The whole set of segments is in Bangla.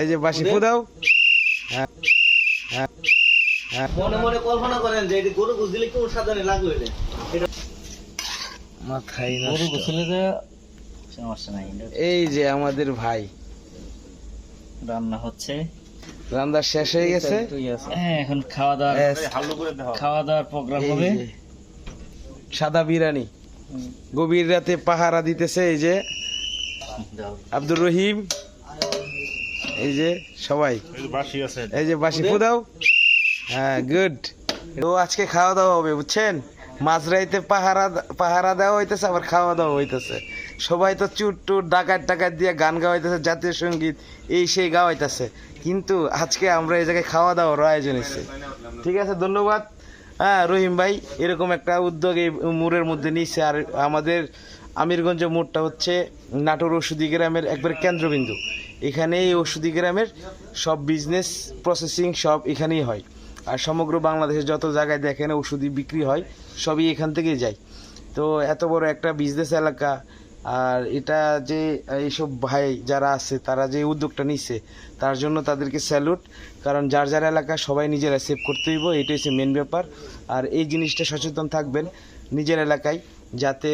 এই যে বাসি ফুদাও? মনে মনে কল্পনা করেন যে এটি গরু গুছ দিলে কেমন সাজানি লাগল এটা? মাথায় গরু গুছলে যে সমস্যা নাই। এই যে আমাদের ভাই। রান্না হচ্ছে। রান্না শেষ হয়ে গেছে? হ্যাঁ এখন খাওয়া দাওয়া খাওয়া দাওয়ার প্রোগ্রাম হবে। সাদা বিরিয়ানি। গভীর রাতে পাহারা দিতেছে এই যে। আব্দুর রহিম। এই যে সবাই। এই যে বাসি ফুদাও? হ্যাঁ গুড তো আজকে খাওয়া দাওয়া হবে বুঝছেন? মাঝরাইতে পাহারা পাহারা দেওয়া হইতেছে আবার খাওয়া দাওয়া হইতেছে। সবাই তো চুট টুট ডাকাত টাকাত দিয়ে গান গাওয়াইতেছে জাতীয় সংগীত এই সেই গাওয়াইতেছে। কিন্তু আজকে আমরা এই জায়গায় খাওয়া দাওয়ার আয়োজন হয়েছে ঠিক আছে ধন্যবাদ। হ্যাঁ রহিম ভাই এরকম একটা উদ্যোগ এই মোড়ের মধ্যে নিচ্ছে আর আমাদের আমিরগঞ্জ মোড়টা হচ্ছে নাটোর ওষুধি গ্রামের একবারে কেন্দ্রবিন্দু। এখানে এই ওষুধি গ্রামের সব বিজনেস প্রসেসিং সব এখানেই হয়। আর সমগ্র বাংলাদেশে যত জায়গায় দেখেন ওষুধি বিক্রি হয়, সবই এখান থেকেই যায়। তো এত বড় একটা বিজনেস এলাকা, আর এটা যে এইসব ভাই যারা আছে, তারা যে উদ্যোগটা নিচ্ছে তার জন্য তাদেরকে স্যালুট কারণ যার যার এলাকা সবাই নিজেরা সেভ করতে হইব, এটাই হচ্ছে মেন ব্যাপার। আর এই জিনিসটা সচেতন থাকবেন নিজের এলাকায়, যাতে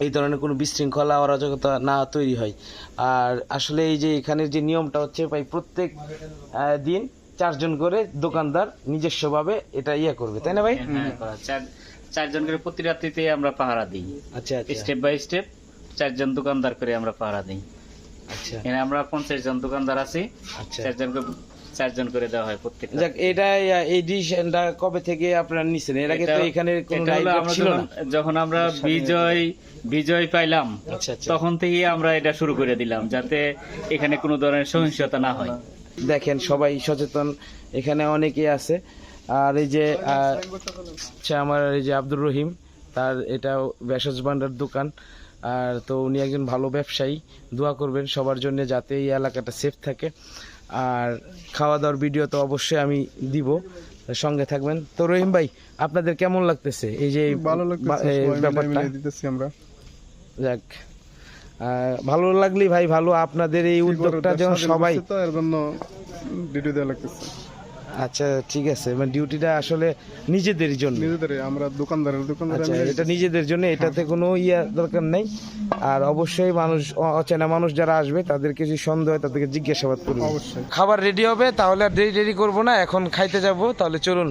এই ধরনের কোনো বিশৃঙ্খলা অরাজকতা না তৈরি হয়। আর আসলে এই যে এখানের যে নিয়মটা হচ্ছে ভাই প্রত্যেক দিন চারজন করে দোকানদার নিজস্বভাবে এটা ইয়ে করবে তাই না ভাই? হ্যাঁ, চারজন করে প্রতি রাত্রিতে আমরা পাহারা দিই। আচ্ছা আচ্ছা। স্টেপ বাই স্টেপ চারজন দোকানদার করে আমরা পাহারা দিই। আচ্ছা। এখানে আমরা পঞ্চাশ জন দোকানদার আছি। আচ্ছা। চারজন করে দেওয়া হয় প্রত্যেক যাক এটা এই ডিসিশনটা কবে থেকে আপনারা নিছেন? এর আগে তো এখানে কোনো ছিল না। যখন- আমরা বিজয় বিজয় পাইলাম আচ্ছা আচ্ছা। তখন থেকেই আমরা এটা শুরু করে দিলাম যাতে এখানে কোনো ধরনের সহিংসতা না হয়। দেখেন সবাই সচেতন। এখানে অনেকেই আছে। আর এই যে আচ্ছা আমার এই যে আব্দুর রহিম তার এটা ভেষজ ভান্ডার দোকান। আর তো উনি একজন ভালো ব্যবসায়ী। দোয়া করবেন সবার জন্য যাতে এই এলাকাটা সেফ থাকে। আর খাওয়া দাওয়ার ভিডিও তো অবশ্যই আমি দিব। সঙ্গে থাকবেন। তো রহিম ভাই আপনাদের কেমন লাগতেছে? এই যে ভালো লাগতেছে ব্যাপারটা? দিতেছি আমরা। যাক। ভালো লাগলি ভাই ভালো আপনাদের এই উদ্যোগটা যেন সবাই তো এর জন্য ভিডিও দেওয়া লাগতেছে। আচ্ছা ঠিক আছে। মানে ডিউটিটা আসলে নিজেদের জন্য। নিজেদের আমরা দোকানদারের দোকানদার আচ্ছা এটা নিজেদের জন্য এটাতে কোনো ইয়া দরকার নেই। আর অবশ্যই মানুষ অচেনা মানুষ যারা আসবে তাদেরকে যদি সন্দেহ হয় তাদেরকে জিজ্ঞাসাবাদ করবে। অবশ্যই। খাবার রেডি হবে তাহলে আর দেরি দেরি করব না এখন খাইতে যাব তাহলে চলুন।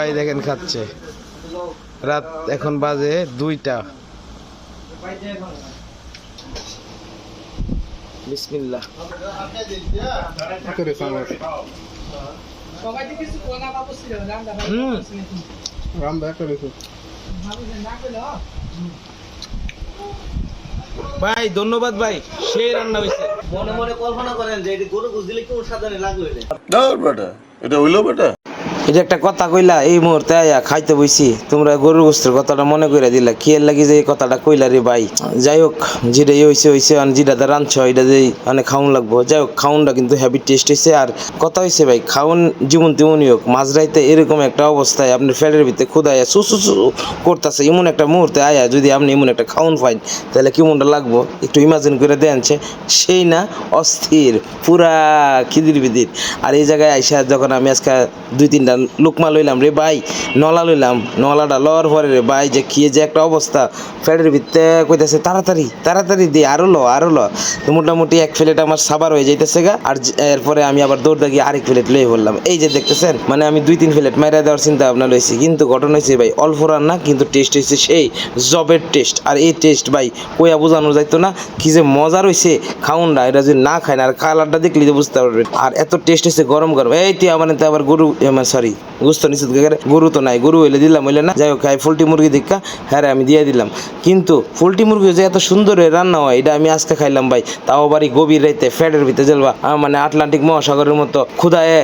সবাই দেখেন খাচ্ছে। রাত এখন বাজে দুইটা। ভাই ধন্যবাদ ভাই সেই রান্না হয়েছে মনে মনে কল্পনা করেন যে এটি গরু গুছ দিলে কেমন সাজানি লাগল এটা। দাও বেটা এটা হইল বেটা। এটা একটা কথা কইলা, এই মুহূর্তে আয়া খাইতে বইছি। তোমরা গরুর গোস্তের কথাটা মনে করে দিলা, কি এর লাগি যে এই কথাটা কইলা রে ভাই? যাই হোক, যেটা এই হইছে হইছে, আর যেটা রাঁধছ, এটা যে মানে খাউন লাগবো। যাই হোক খাউনটা কিন্তু হেভি টেস্ট হয়েছে আর কথা হইছে ভাই খাউন জীবন তেমনই হোক, মাঝরাইতে এরকম একটা অবস্থায় আপনার ফ্যাটের ভিতরে খুদাইয়া সু সু করতেছে, এমন একটা মুহূর্তে আয়া যদি আপনি এমন একটা খাউন পাইন, তাহলে কেমনটা লাগবো? একটু ইমাজিন করে দেনছে সেই না, অস্থির, পুরা খিদির বিদির। আর এই জায়গায় আইসা যখন আমি আজকে দুই তিনটা লুকমা লইলাম, রে ভাই, নলা লইলাম। নলাটা লওয়ার পরে, রে ভাই, যে খেয়ে যে একটা অবস্থা। ফ্যাটের ভিতরে কইতেছে, তাড়াতাড়ি তাড়াতাড়ি দিয়ে আরও ল আরও ল। তো মোটামুটি এক প্লেট আমার সাবার হয়ে যাইতেছে গা, আর এরপরে আমি আবার দৌড় দাগিয়ে আরেক প্লেট লই বললাম এই যে দেখতেছেন মানে আমি দুই, তিন প্লেট মাইরা দেওয়ার চিন্তা ভাবনা লইছি কিন্তু ঘটনা হয়েছে ভাই, অল্প রান্না কিন্তু টেস্ট হয়েছে সেই জবের টেস্ট। আর এই টেস্ট, ভাই, কইয়া বোঝানো যাইতো না, কি যে মজা রয়েছে খাউন না এটা যদি না খায় না, আর কালারটা দেখলে বুঝতে পারবেন। আর এত টেস্ট হয়েছে গরম গরম। এই তুই আমার আবার গরু সরি সরি গুস্ত করে গরু তো নাই গরু হইলে দিলাম হইলে না। যাই হোক পোলট্রি মুরগি দেখা হ্যাঁ আমি দিয়ে দিলাম। কিন্তু পোলট্রি মুরগি যে এত সুন্দর রান্না হয় এটা আমি আজকে খাইলাম ভাই। তাও বাড়ি গভীর রাইতে ফ্যাটের ভিতরে জ্বলবা। আহ, মানে আটলান্টিক মহাসাগরের মতো ক্ষুদায়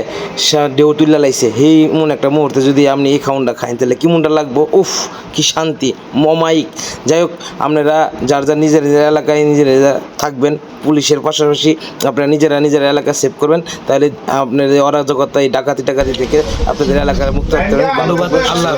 ঢেউ তুল্লা লাইছে। এই মন একটা মুহূর্তে যদি আপনি এই খাউনটা খাইন তাহলে কি মনটা লাগবো? উফ কি শান্তি মমাইক। যাই হোক আপনারা যার যার নিজের নিজের এলাকায় নিজের নিজের থাকবেন পুলিশের পাশাপাশি আপনারা নিজেরা নিজের এলাকা সেভ করবেন। তাহলে আপনাদের অরাজকতা এই ডাকাতি টাকাতি থেকে আপনাদের এলাকার মুক্ত আল্লাহ